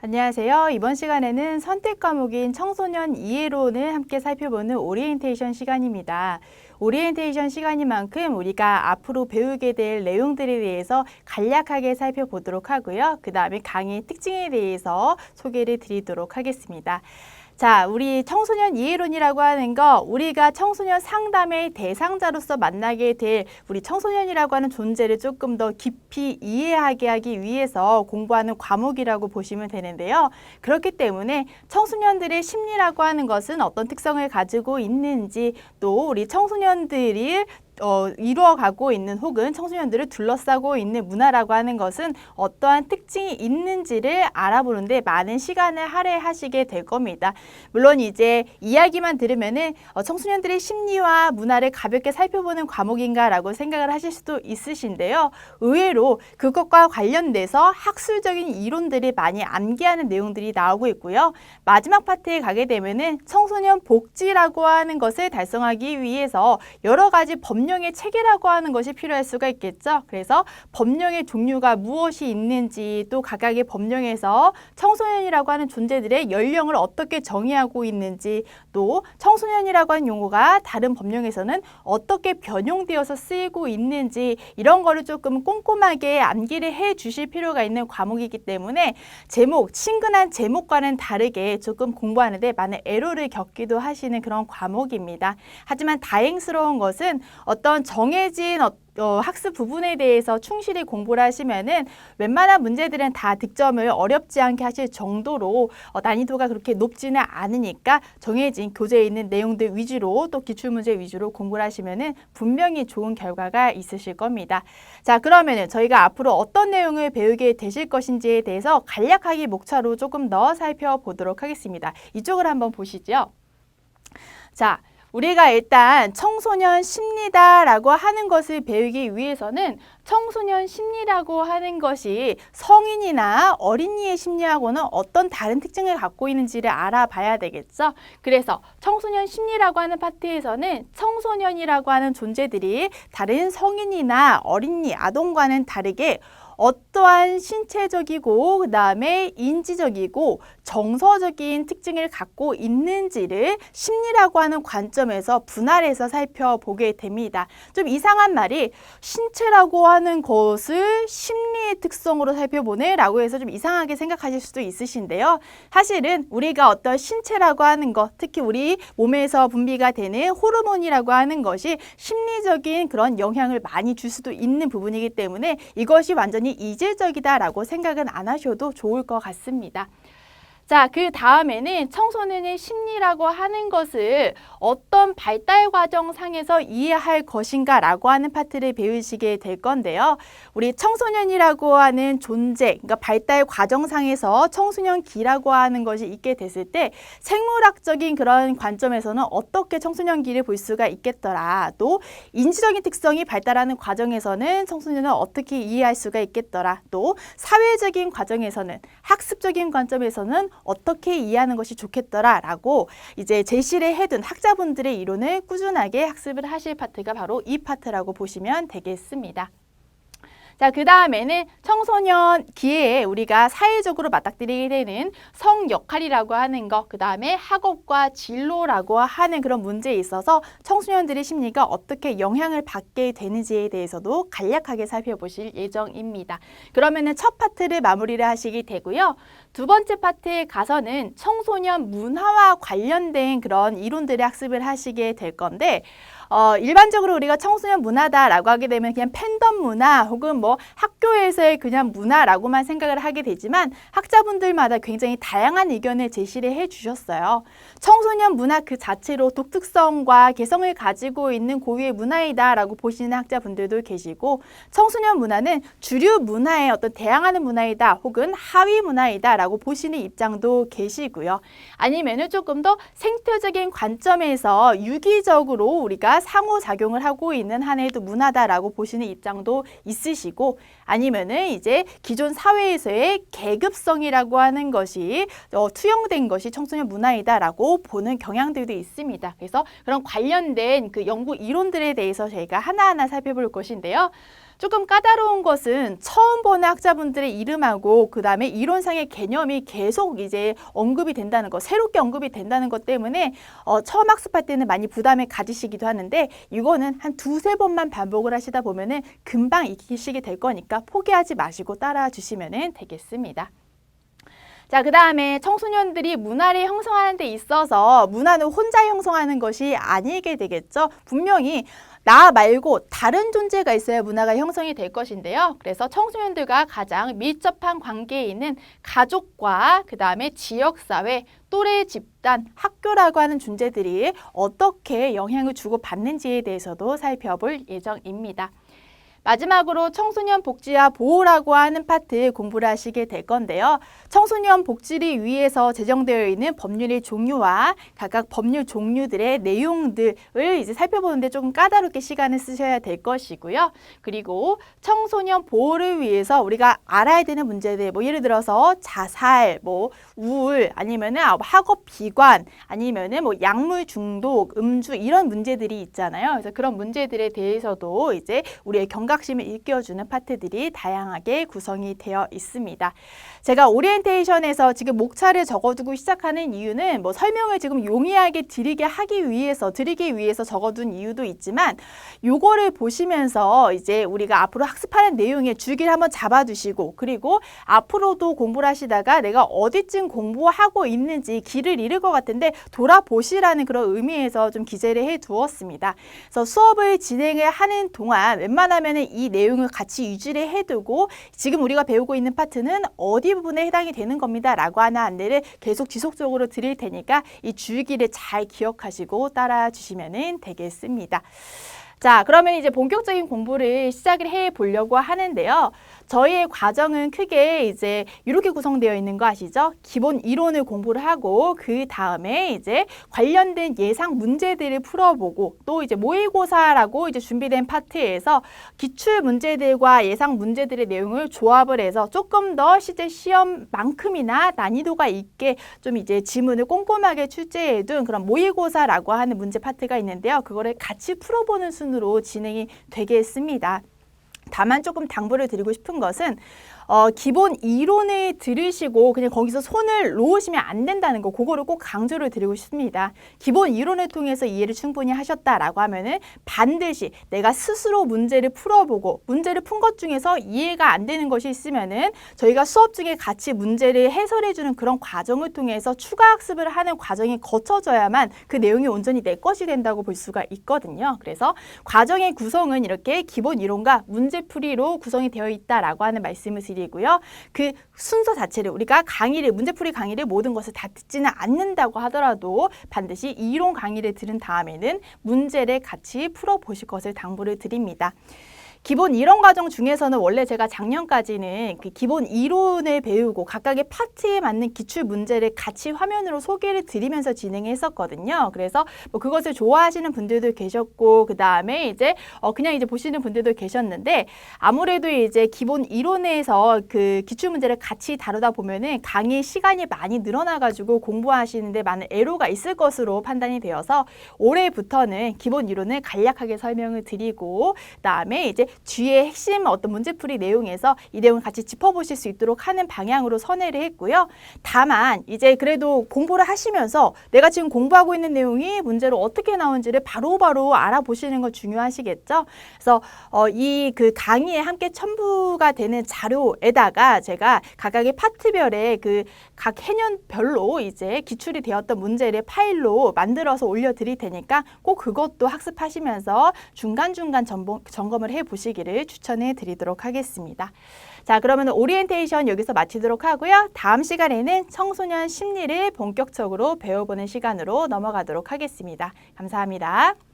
안녕하세요. 이번 시간에는 선택 과목인 청소년 이해론을 함께 살펴보는 오리엔테이션 시간입니다. 오리엔테이션 시간인 만큼 우리가 앞으로 배우게 될 내용들에 대해서 간략하게 살펴보도록 하고요. 그 다음에 강의 특징에 대해서 소개를 드리도록 하겠습니다. 자, 우리 청소년 이해론이라고 하는 거 우리가 청소년 상담의 대상자로서 만나게 될 우리 청소년이라고 하는 존재를 조금 더 깊이 이해하게 하기 위해서 공부하는 과목이라고 보시면 되는데요. 그렇기 때문에 청소년들의 심리라고 하는 것은 어떤 특성을 가지고 있는지 또 우리 청소년들이 어, 이루어가고 있는 혹은 청소년들을 둘러싸고 있는 문화라고 하는 것은 어떠한 특징이 있는지를 알아보는데 많은 시간을 할애하시게 될 겁니다. 물론 이제 이야기만 들으면은 어, 청소년들의 심리와 문화를 가볍게 살펴보는 과목인가라고 생각을 하실 수도 있으신데요. 의외로 그것과 관련돼서 학술적인 이론들이 많이 암기하는 내용들이 나오고 있고요. 마지막 파트에 가게 되면은 청소년 복지라고 하는 것을 달성하기 위해서 여러 가지 법 법령의 체계라고 하는 것이 필요할 수가 있겠죠. 그래서 법령의 종류가 무엇이 있는지 또 각각의 법령에서 청소년이라고 하는 존재들의 연령을 어떻게 정의하고 있는지 또 청소년이라고 하는 용어가 다른 법령에서는 어떻게 변용되어서 쓰이고 있는지 이런 거를 조금 꼼꼼하게 암기를 해 주실 필요가 있는 과목이기 때문에 제목, 친근한 제목과는 다르게 조금 공부하는데 많은 에러를 겪기도 하시는 그런 과목입니다. 하지만 다행스러운 것은 어떤 정해진 어, 어, 학습 부분에 대해서 충실히 공부를 하시면은 웬만한 문제들은 다 득점을 어렵지 않게 하실 정도로 어, 난이도가 그렇게 높지는 않으니까 정해진 교재에 있는 내용들 위주로 또 기출문제 위주로 공부를 하시면은 분명히 좋은 결과가 있으실 겁니다. 자, 그러면은 저희가 앞으로 어떤 내용을 배우게 되실 것인지에 대해서 간략하게 목차로 조금 더 살펴보도록 하겠습니다. 이쪽을 한번 보시죠. 자, 우리가 일단 청소년 심리다라고 하는 것을 배우기 위해서는 청소년 심리라고 하는 것이 성인이나 어린이의 심리하고는 어떤 다른 특징을 갖고 있는지를 알아봐야 되겠죠. 그래서 청소년 심리라고 하는 파트에서는 청소년이라고 하는 존재들이 다른 성인이나 어린이, 아동과는 다르게 어떠한 신체적이고 그다음에 인지적이고 정서적인 특징을 갖고 있는지를 심리라고 하는 관점에서 분할해서 살펴보게 됩니다. 좀 이상한 말이 신체라고 하는 것을 심리의 특성으로 살펴보네 라고 해서 좀 이상하게 생각하실 수도 있으신데요. 사실은 우리가 어떤 신체라고 하는 것, 특히 우리 몸에서 분비가 되는 호르몬이라고 하는 것이 심리적인 그런 영향을 많이 줄 수도 있는 부분이기 때문에 이것이 완전히 완전히 이질적이다라고 생각은 안 하셔도 좋을 것 같습니다. 자, 그 다음에는 청소년의 심리라고 하는 것을 어떤 발달 과정 상에서 이해할 것인가 라고 하는 파트를 배우시게 될 건데요. 우리 청소년이라고 하는 존재, 그러니까 발달 과정 상에서 청소년기라고 하는 것이 있게 됐을 때 생물학적인 그런 관점에서는 어떻게 청소년기를 볼 수가 있겠더라. 또 인지적인 특성이 발달하는 과정에서는 청소년을 어떻게 이해할 수가 있겠더라. 또 사회적인 과정에서는 학습적인 관점에서는 어떻게 이해하는 것이 좋겠더라라고 이제 제시를 해둔 학자분들의 이론을 꾸준하게 학습을 하실 파트가 바로 이 파트라고 보시면 되겠습니다. 자, 그 다음에는 청소년 기회에 우리가 사회적으로 맞닥뜨리게 되는 성 역할이라고 하는 것, 그 다음에 학업과 진로라고 하는 그런 문제에 있어서 청소년들의 심리가 어떻게 영향을 받게 되는지에 대해서도 간략하게 살펴보실 예정입니다. 그러면은 첫 파트를 마무리를 하시게 되고요. 두 번째 파트에 가서는 청소년 문화와 관련된 그런 이론들의 학습을 하시게 될 건데, 어, 일반적으로 우리가 청소년 문화다라고 하게 되면 그냥 팬덤 문화 혹은 뭐 학교에서의 그냥 문화라고만 생각을 하게 되지만 학자분들마다 굉장히 다양한 의견을 제시를 해 주셨어요. 청소년 문화 그 자체로 독특성과 개성을 가지고 있는 고유의 문화이다라고 보시는 학자분들도 계시고 청소년 문화는 주류 문화의 어떤 대항하는 문화이다 혹은 하위 문화이다 라고 보시는 입장도 계시고요. 아니면은 조금 더 생태적인 관점에서 유기적으로 우리가 상호작용을 하고 있는 하나의 문화다라고 보시는 입장도 있으시고 아니면은 이제 기존 사회에서의 계급성이라고 하는 것이 어, 투영된 것이 청소년 문화이다라고 보는 경향들도 있습니다. 그래서 그런 관련된 그 연구 이론들에 대해서 저희가 하나하나 살펴볼 것인데요. 조금 까다로운 것은 처음 보는 학자분들의 이름하고 그 다음에 이론상의 개념이 계속 이제 언급이 된다는 거, 새롭게 언급이 된다는 것 때문에 어, 처음 학습할 때는 많이 부담을 가지시기도 하는데 이거는 한 두세 번만 반복을 하시다 보면은 금방 익히시게 될 거니까 포기하지 마시고 따라와 주시면 되겠습니다. 자, 그 다음에 청소년들이 문화를 형성하는 데 있어서 문화는 혼자 형성하는 것이 아니게 되겠죠. 분명히 나 말고 다른 존재가 있어야 문화가 형성이 될 것인데요. 그래서 청소년들과 가장 밀접한 관계에 있는 가족과 그 다음에 지역사회, 또래 집단, 학교라고 하는 존재들이 어떻게 영향을 주고 받는지에 대해서도 살펴볼 예정입니다. 마지막으로 청소년 복지와 보호라고 하는 파트 공부를 하시게 될 건데요. 청소년 복지를 위해서 제정되어 있는 법률의 종류와 각각 법률 종류들의 내용들을 이제 살펴보는데 조금 까다롭게 시간을 쓰셔야 될 것이고요. 그리고 청소년 보호를 위해서 우리가 알아야 되는 문제들, 뭐 예를 들어서 자살, 뭐 우울, 아니면은 학업 비관, 아니면은 뭐 약물 중독, 음주 이런 문제들이 있잖아요. 그래서 그런 문제들에 대해서도 이제 우리의 경각 심을 일깨워주는 파트들이 다양하게 구성이 되어 있습니다. 제가 오리엔테이션에서 지금 목차를 적어두고 시작하는 이유는 뭐 설명을 지금 용이하게 드리게 하기 위해서 드리기 위해서 적어둔 이유도 있지만 요거를 보시면서 이제 우리가 앞으로 학습하는 내용의 줄기를 한번 잡아두시고 그리고 앞으로도 공부를 하시다가 내가 어디쯤 공부하고 있는지 길을 잃을 것 같은데 돌아보시라는 그런 의미에서 좀 기재를 해 두었습니다. 그래서 수업을 진행을 하는 동안 웬만하면 이 내용을 같이 유지를 해두고 지금 우리가 배우고 있는 파트는 어디 부분에 해당이 되는 겁니다. 라고 하는 안내를 계속 지속적으로 드릴 테니까 이 줄기를 잘 기억하시고 따라 주시면 되겠습니다. 자, 그러면 이제 본격적인 공부를 시작을 해 보려고 하는데요. 저희의 과정은 크게 이제 이렇게 구성되어 있는 거 아시죠? 기본 이론을 공부를 하고 그 다음에 이제 관련된 예상 문제들을 풀어보고 또 이제 모의고사라고 이제 준비된 파트에서 기출 문제들과 예상 문제들의 내용을 조합을 해서 조금 더 실제 시험만큼이나 난이도가 있게 좀 이제 지문을 꼼꼼하게 출제해 둔 그런 모의고사라고 하는 문제 파트가 있는데요. 그거를 같이 풀어보는 순 으로 진행이 되겠습니다. 다만 조금 당부를 드리고 싶은 것은 어, 기본 이론을 들으시고 그냥 거기서 손을 놓으시면 안 된다는 거 그거를 꼭 강조를 드리고 싶습니다. 기본 이론을 통해서 이해를 충분히 하셨다라고 하면은 반드시 내가 스스로 문제를 풀어보고 문제를 푼 것 중에서 이해가 안 되는 것이 있으면은 저희가 수업 중에 같이 문제를 해설해 주는 그런 과정을 통해서 추가 학습을 하는 과정이 거쳐져야만 그 내용이 온전히 내 것이 된다고 볼 수가 있거든요. 그래서 과정의 구성은 이렇게 기본 이론과 문제풀이로 구성이 되어 있다라고 하는 말씀을 드립니다. 드리고요. 그 순서 자체를 우리가 강의를 문제풀이 강의를 모든 것을 다 듣지는 않는다고 하더라도 반드시 이론 강의를 들은 다음에는 문제를 같이 풀어보실 것을 당부를 드립니다. 기본 이론 과정 중에서는 원래 제가 작년까지는 그 기본 이론을 배우고 각각의 파트에 맞는 기출 문제를 같이 화면으로 소개를 드리면서 진행했었거든요. 그래서 뭐 그것을 좋아하시는 분들도 계셨고 그 다음에 이제 어 그냥 이제 보시는 분들도 계셨는데 아무래도 이제 기본 이론에서 그 기출 문제를 같이 다루다 보면은 강의 시간이 많이 늘어나가지고 공부하시는데 많은 애로가 있을 것으로 판단이 되어서 올해부터는 기본 이론을 간략하게 설명을 드리고 그다음에 이제 뒤에 핵심 어떤 문제풀이 내용에서 이 내용을 같이 짚어보실 수 있도록 하는 방향으로 선회를 했고요. 다만 이제 그래도 공부를 하시면서 내가 지금 공부하고 있는 내용이 문제로 어떻게 나온지를 바로바로 바로 알아보시는 거 중요하시겠죠. 그래서 어, 이 그 강의에 함께 첨부가 되는 자료에다가 제가 각각의 파트별에 그각 해년별로 이제 기출이 되었던 문제를 파일로 만들어서 올려드릴 테니까 꼭 그것도 학습하시면서 중간중간 점검, 점검을 해보시면 보시기를 추천해 드리도록 하겠습니다. 자, 그러면 오리엔테이션 여기서 마치도록 하고요. 다음 시간에는 청소년 심리를 본격적으로 배워보는 시간으로 넘어가도록 하겠습니다. 감사합니다.